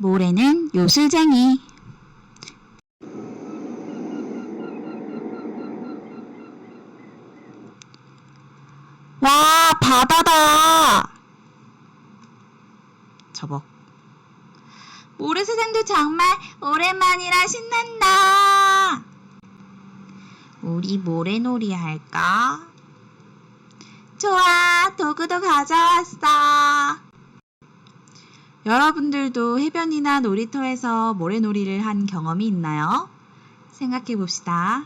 모래는 요술쟁이. 와, 바다다! 저벅. 모래사장도 정말 오랜만이라 신난다. 우리 모래놀이 할까? 좋아, 도구도 가져왔어. 여러분들도 해변이나 놀이터에서 모래놀이를 한 경험이 있나요? 생각해 봅시다.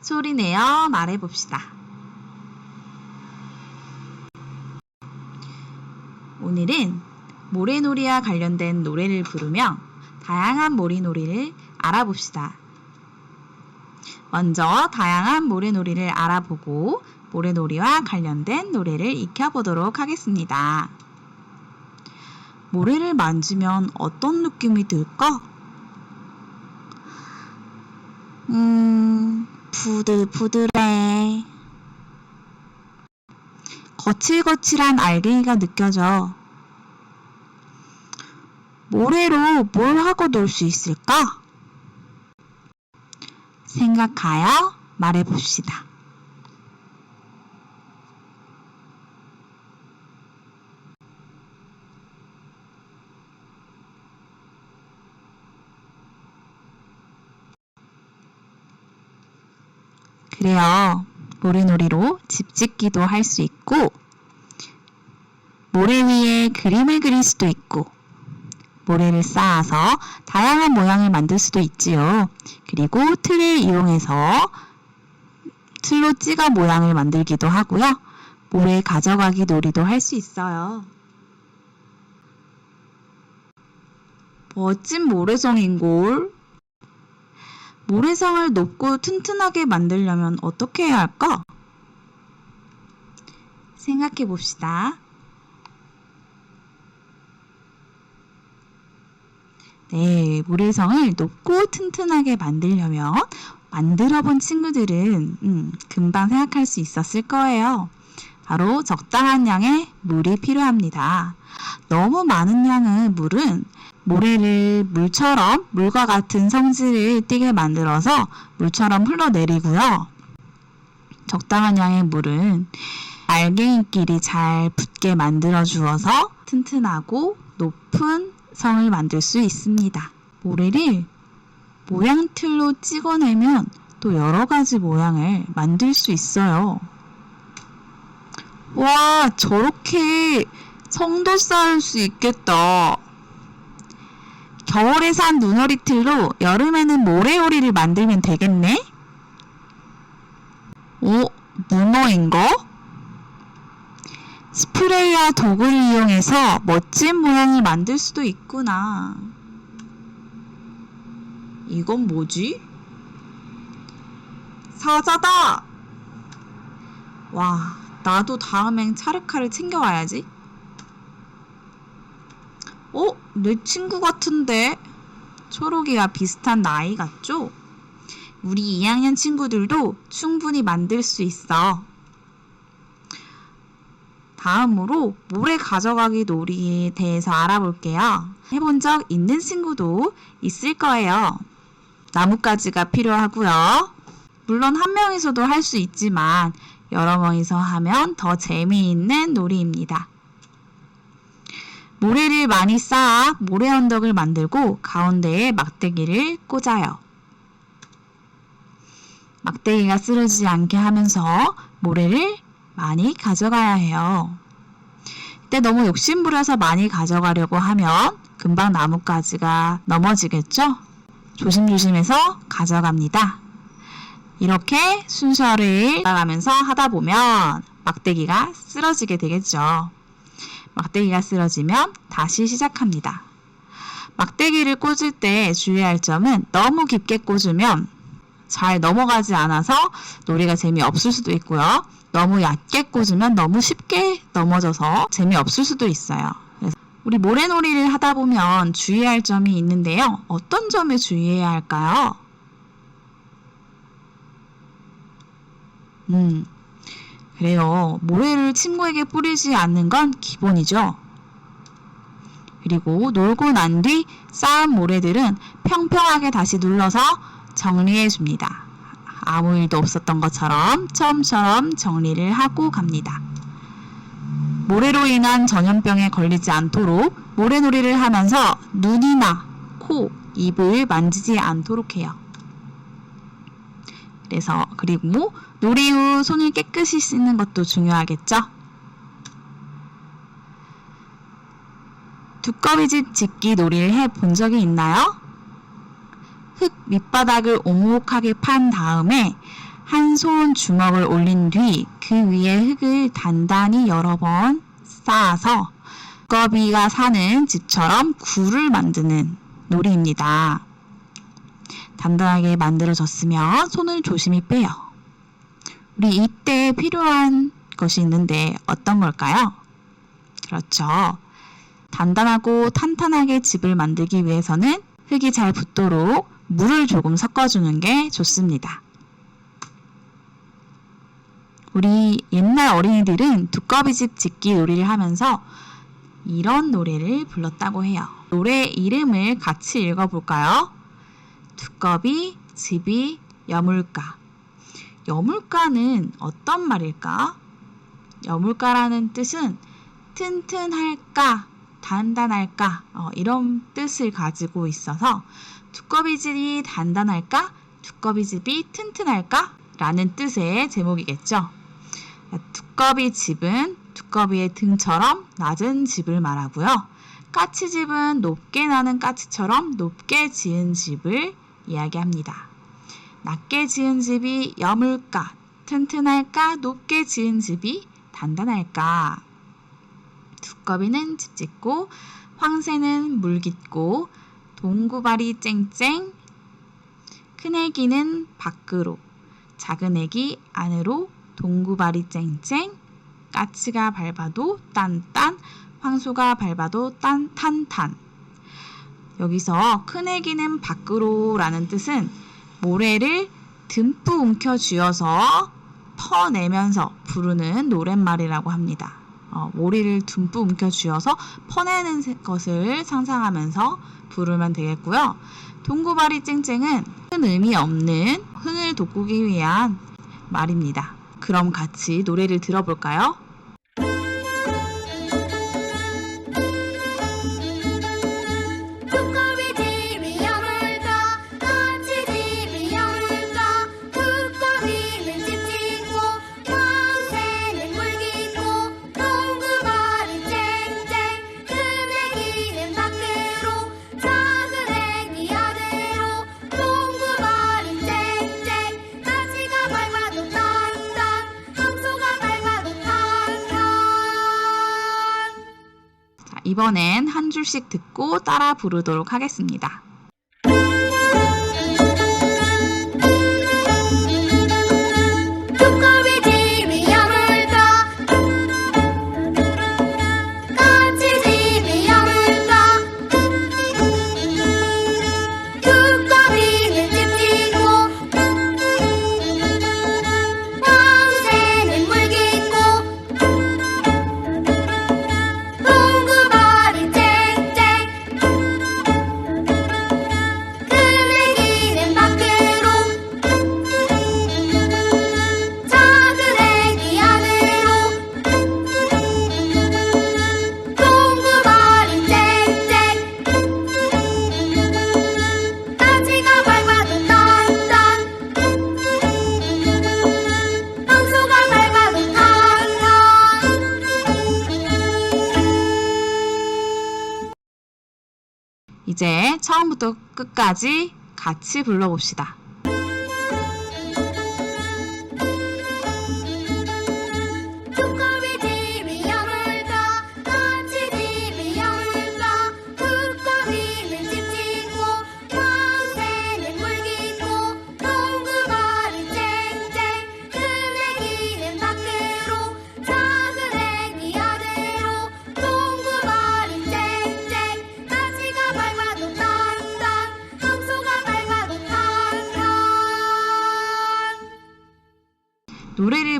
소리 내어 말해 봅시다. 오늘은 모래놀이와 관련된 노래를 부르며 다양한 모래놀이를 알아봅시다. 먼저 다양한 모래놀이를 알아보고 모래놀이와 관련된 노래를 익혀보도록 하겠습니다. 모래를 만지면 어떤 느낌이 들까? 음, 부들부들해. 거칠거칠한 알갱이가 느껴져. 모래로 뭘 하고 놀 수 있을까? 생각하여 말해봅시다. 그래요. 모래놀이로 집 짓기도 할 수 있고, 모래 위에 그림을 그릴 수도 있고, 모래를 쌓아서 다양한 모양을 만들 수도 있지요. 그리고 틀을 이용해서 틀로 찍어 모양을 만들기도 하고요. 모래 가져가기 놀이도 할 수 있어요. 멋진 모래성인걸. 모래성을 높고 튼튼하게 만들려면 어떻게 해야 할까? 생각해 봅시다. 네, 모래성을 높고 튼튼하게 만들려면 만들어 본 친구들은 음, 금방 생각할 수 있었을 거예요. 바로 적당한 양의 물이 필요합니다. 너무 많은 양의 물은 모래를 물처럼 물과 같은 성질을 띠게 만들어서 물처럼 흘러내리고요. 적당한 양의 물은 알갱이끼리 잘 붙게 만들어 주어서 튼튼하고 높은 성을 만들 수 있습니다. 모래를 모양틀로 찍어내면 또 여러 가지 모양을 만들 수 있어요. 와, 저렇게 성도 쌓을 수 있겠다. 겨울에 산 눈오리 틀로 여름에는 모래요리를 만들면 되겠네? 오, 문어인가? 스프레이와 도구를 이용해서 멋진 모양을 만들 수도 있구나. 이건 뭐지? 사자다! 와, 나도 다음엔 차르카를 챙겨와야지. 어? 내 친구 같은데? 초록이와 비슷한 나이 같죠? 우리 2학년 친구들도 충분히 만들 수 있어. 다음으로 모래 가져가기 놀이에 대해서 알아볼게요. 해본 적 있는 친구도 있을 거예요. 나뭇가지가 필요하고요. 물론 한 명이서도 할 수 있지만 여러 명이서 하면 더 재미있는 놀이입니다. 모래를 많이 쌓아 모래 언덕을 만들고 가운데에 막대기를 꽂아요. 막대기가 쓰러지지 않게 하면서 모래를 많이 가져가야 해요. 이때 너무 욕심부려서 많이 가져가려고 하면 금방 나뭇가지가 넘어지겠죠? 조심조심해서 가져갑니다. 이렇게 순서를 따라가면서 하다 보면 막대기가 쓰러지게 되겠죠. 막대기가 쓰러지면 다시 시작합니다. 막대기를 꽂을 때 주의할 점은 너무 깊게 꽂으면 잘 넘어가지 않아서 놀이가 재미없을 수도 있고요. 너무 얕게 꽂으면 너무 쉽게 넘어져서 재미없을 수도 있어요. 우리 모래놀이를 하다 보면 주의할 점이 있는데요. 어떤 점에 주의해야 할까요? 음, 그래요. 모래를 친구에게 뿌리지 않는 건 기본이죠. 그리고 놀고 난 뒤 쌓은 모래들은 평평하게 다시 눌러서 정리해 줍니다. 아무 일도 없었던 것처럼 처음처럼 정리를 하고 갑니다. 모래로 인한 전염병에 걸리지 않도록 모래놀이를 하면서 눈이나 코, 입을 만지지 않도록 해요. 그래서 그리고 놀이 후 손을 깨끗이 씻는 것도 중요하겠죠? 두꺼비집 짓기 놀이를 해 본 적이 있나요? 흙 밑바닥을 오목하게 판 다음에 한 손 주먹을 올린 뒤 그 위에 흙을 단단히 여러 번 쌓아서 두꺼비가 사는 집처럼 굴을 만드는 놀이입니다. 단단하게 만들어졌으면 손을 조심히 빼요. 우리 이때 필요한 것이 있는데 어떤 걸까요? 그렇죠. 단단하고 탄탄하게 집을 만들기 위해서는 흙이 잘 붙도록 물을 조금 섞어주는 게 좋습니다. 우리 옛날 어린이들은 두꺼비집 짓기 놀이를 하면서 이런 노래를 불렀다고 해요. 노래 이름을 같이 읽어볼까요? 두꺼비, 집이, 여물가. 여물가는 어떤 말일까? 여물가라는 뜻은 튼튼할까, 단단할까, 어, 이런 뜻을 가지고 있어서 두꺼비집이 단단할까, 두꺼비집이 튼튼할까? 라는 뜻의 제목이겠죠. 두꺼비 집은 두꺼비의 등처럼 낮은 집을 말하고요. 까치집은 높게 나는 까치처럼 높게 지은 집을 이야기합니다. 낮게 지은 집이 여물까, 튼튼할까, 높게 지은 집이 단단할까. 두꺼비는 집 짓고, 황새는 물 깃고, 동구발이 쨍쨍, 큰 애기는 밖으로, 작은 애기 안으로, 동구발이 쨍쨍, 까치가 밟아도 딴딴, 황소가 밟아도 딴 탄탄. 여기서 큰 애기는 밖으로 라는 뜻은 모래를 듬뿍 움켜 쥐어서 퍼내면서 부르는 노랫말이라고 합니다. 어, 모래를 듬뿍 움켜 쥐어서 퍼내는 것을 상상하면서 부르면 되겠고요. 동구발이 쨍쨍은 큰 의미 없는 흥을 돋구기 위한 말입니다. 그럼 같이 노래를 들어볼까요? 이번엔 한 줄씩 듣고 따라 부르도록 하겠습니다. 이제 처음부터 끝까지 같이 불러봅시다.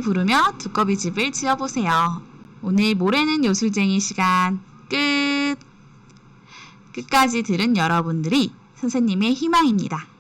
부르며 두꺼비 집을 지어보세요. 오늘 모래는 요술쟁이 시간 끝! 끝까지 들은 여러분들이 선생님의 희망입니다.